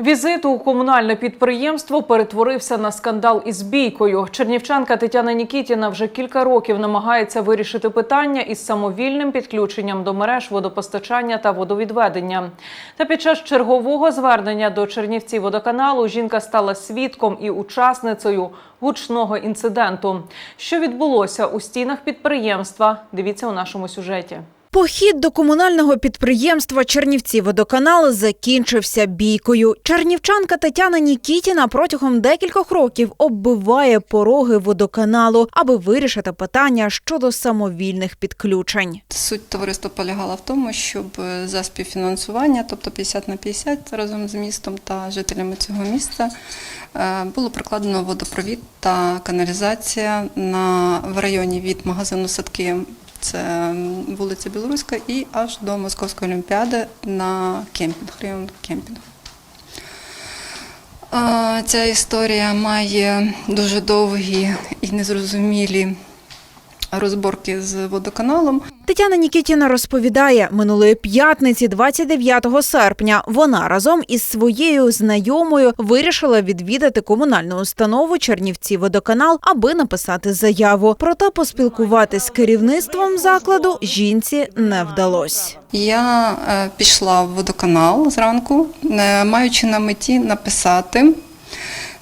Візит у комунальне підприємство перетворився на скандал із бійкою. Чернівчанка Тетяна Нікітіна вже кілька років намагається вирішити питання із самовільним підключенням до мереж водопостачання та водовідведення. Та під час чергового звернення до Чернівці водоканалу жінка стала свідком і учасницею гучного інциденту. Що відбулося у стінах підприємства? Дивіться у нашому сюжеті. Похід до комунального підприємства Чернівці водоканал закінчився бійкою. Чернівчанка Тетяна Нікітіна протягом декількох років оббиває пороги водоканалу, аби вирішити питання щодо самовільних підключень. Суть товариства полягала в тому, щоб е, за співфінансування, тобто 50 на 50 разом з містом та жителями цього міста, е, було прокладено водопровід та каналізація на в районі від магазину Садки. Це вулиця Білоруська і аж до Московської олімпіади на кемпінг, район кемпінгу. Е, Ця історія має дуже довгі і незрозумілі розборки з водоканалом. Тетяна Нікітіна розповідає, минулої п'ятниці, 29 серпня, вона разом із своєю знайомою вирішила відвідати комунальну установу Чернівці водоканал, аби написати заяву. Проте поспілкуватись з керівництвом закладу жінці не вдалося. Я е, пішла в водоканал зранку, е, маючи на меті написати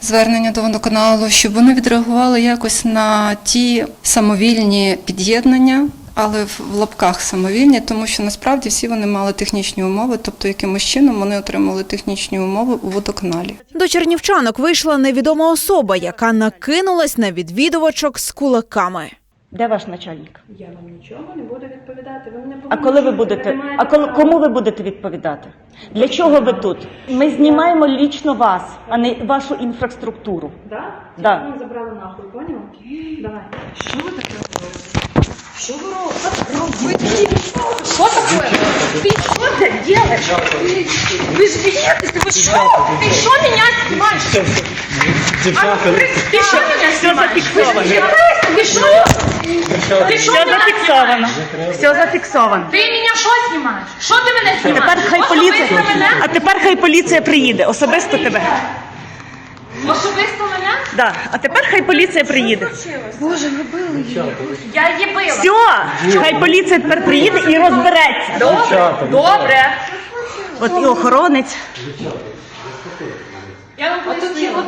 звернення до водоканалу, щоб вони відреагували якось на ті самовільні під'єднання. Але в лапках самовільні, тому що насправді всі вони мали технічні умови, тобто якимось чином вони отримали технічні умови у водоканалі. До чернівчанок вийшла невідома особа, яка накинулась на відвідувачок з кулаками. Де ваш начальник? Я вам нічого не буду відповідати. Ви мене А коли ви будете? А коли кому ви будете відповідати? Для чого ви тут? Ми знімаємо лічно вас, а не вашу інфраструктуру. Да? Да. Телефон забрали нахуй, поняла? Давай. Що ви таке робите? Що ви робите? Що таке? Ты что ты делаешь? Вы же беседуете, вы что? Ты что меня снимаешь? А, Ты что меня снимаешь? зафиксовано. Ты что? Ты что Все зафіксовано. Все зафіксовано. Ти мене що знімаєш? Що ти мене знімаєш? Тепер хай Особисто поліція. мене? А тепер хай поліція приїде. Особисто тебе. Особисто мене? Да. А тепер хай поліція приїде. Я її била. Все, хай поліція тепер приїде і розбереться. Добре, добре. От і охоронець. Я вам пояснила.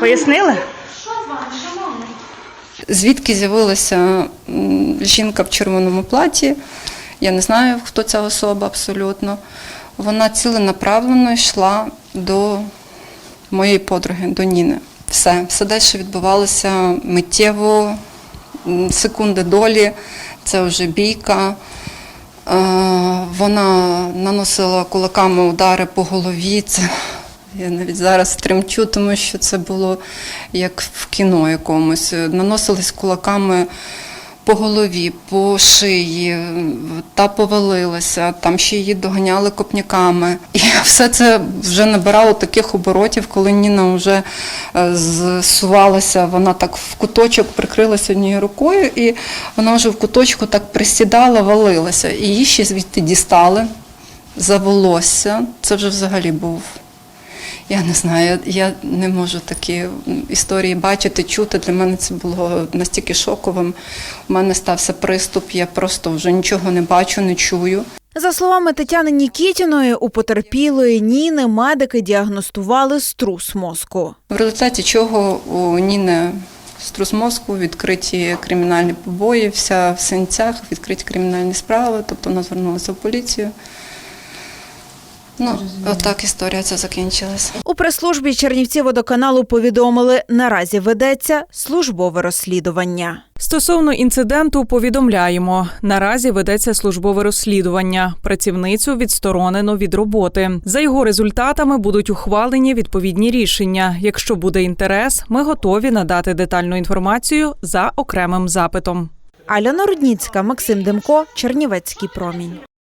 Пояснили? Що з вами? Звідки з'явилася жінка в червоному платі? Я не знаю, хто ця особа абсолютно. Вона ціленаправленно йшла до моєї подруги, до Ніни. Все, все далі відбувалося миттєво, секунди долі, це вже бійка. Е, Вона наносила кулаками удари по голові. Це я навіть зараз тремчу, тому що це було як в кіно якомусь. Наносились кулаками по голові, по шиї, та повалилася, там ще її доганяли копняками. І все це вже набирало таких оборотів, коли Ніна вже е, зсувалася, вона так в куточок прикрилася однією рукою, і вона вже в куточку так присідала, валилася. І її ще звідти дістали за волосся. Це вже взагалі був я не знаю, я не можу такі історії бачити, чути. Для мене це було настільки шоковим. У мене стався приступ, я просто вже нічого не бачу, не чую. За словами Тетяни Нікітіної, у потерпілої Ніни медики діагностували струс мозку. В результаті чого у Ніни струс мозку, відкриті кримінальні побої, вся в синцях, відкриті кримінальні справи, тобто вона звернулася в поліцію. Ну, отак історія ця закінчилася. У прес-службі Чернівці водоканалу повідомили, наразі ведеться службове розслідування. Стосовно інциденту повідомляємо. Наразі ведеться службове розслідування. Працівницю відсторонено від роботи. За його результатами будуть ухвалені відповідні рішення. Якщо буде інтерес, ми готові надати детальну інформацію за окремим запитом. Альона Рудніцька, Максим Демко, Чернівецький промінь.